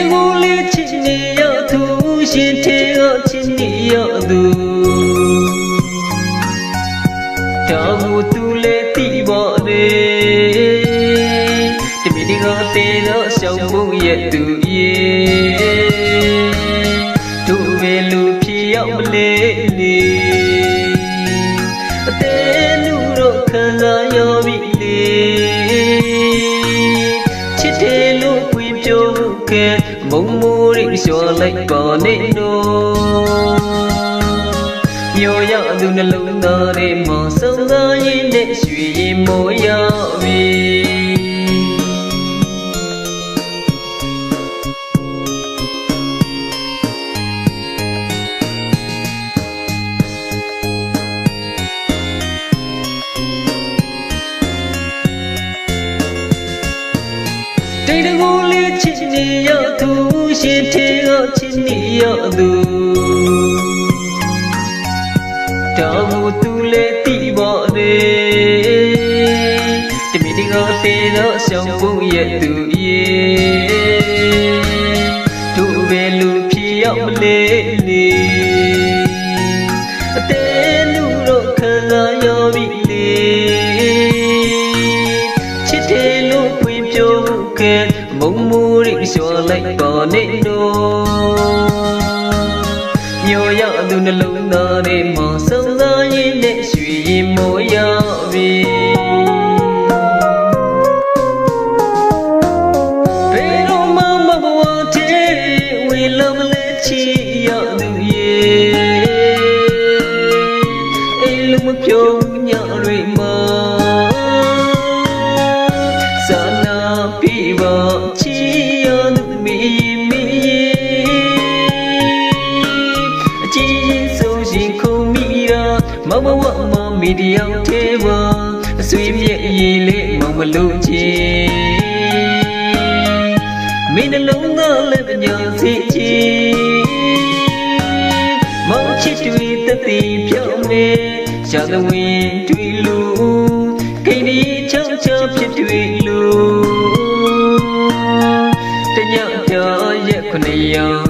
တိတ်တကူလေးချစ်နေရသူရှင်ထေကချစ်နေရသူတောင်ကိုသူလည်းတိပါလေတမီဒီကတေတော့ရှောင်းဖို့ရဲ့သူရဲ့တို့ပဲလူဖြစ်ရောက်မလဲလေ မုံမိုးရိလျှော်လိုက်ပါနေတော့မျောရသူနှလုံးသားထဲမှာစုံစမ်းရင်းနဲ့ရွှေရင်မိုးရပြီ တိတ်တကူလေးချစ်နေရသူရှင်ထေကချစ်နေရသူတောင်ကိုသူလည်းတိပါလေတမီဒီကတေတော့ရှောင်းဖို့ရဲ့သူရဲ့ ပြောမှုကဲမုံမိုးရိလျှော်လိုက်ပါနေတော့မျောရသူနှလုံးသားထဲမှာစုံစမ်းရင်းနဲ့ရွှေရင်မိုးရပြီဘယ်တော့မှမဘဝတည်းဝေလမလဲချီရသူရဲ့အိမ်လုံးမပြော မိရာမမဝမမီဒီယောက်သေးပါအဆွေမြက်ရည်လေးမောင်မလို့ချီမင်းနှလုံးသားလည်းပညာစီချီမောင်ချစ်တွေတတိပြောင်းနေရှာသဝင်တွေ့လို့ကိန်းဒီချောင်းချဖြစ်တွေ့လို့တညပြရက်ခုနှစ်ရာလွ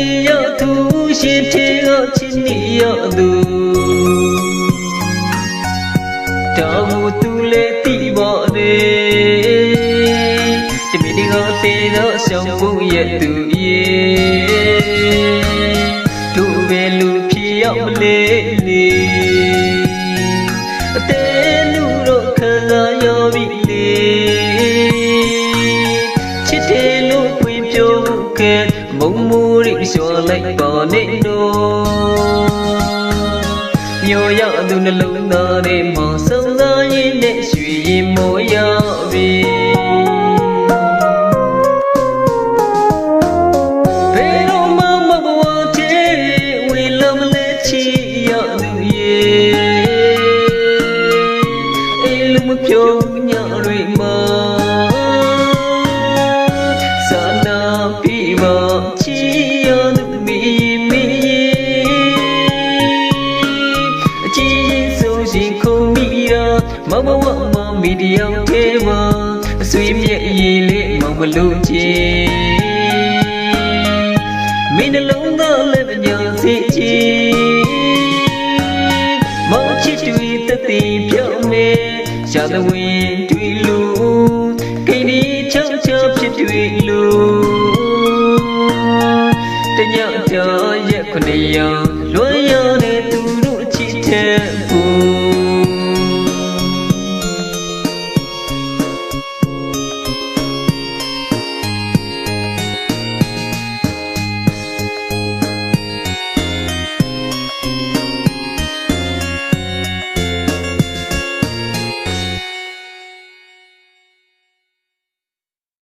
လေးချစ်နေရသူရှင်ထေကချစ်နေရသူတောင်ကိုသူလည်းတိပါလေတမီဒီကတေတော့ရှောင်းဖို့ရဲ့သူရဲ့ ရိလျှော်လိုက်ပါနေတော့မျောရသူနှလုံးသားထဲမှာစုံစမ်းရင်းနဲ့ရွှေရင်မိုးရ ရာမမဝမမီဒီယောက်သေးပါအဆွေမြက်ရည်လေးမောင်မလို့ချီမင်းနှလုံးသားလည်းပညာစီချီမောင်ချစ်တွေတတိပြောင်းနေရှာသဝင်တွေ့လို့ကိန်းဒီချောင်းချဖြစ်တွေ့လို့တညပြရက်ခုနှစ်ရာ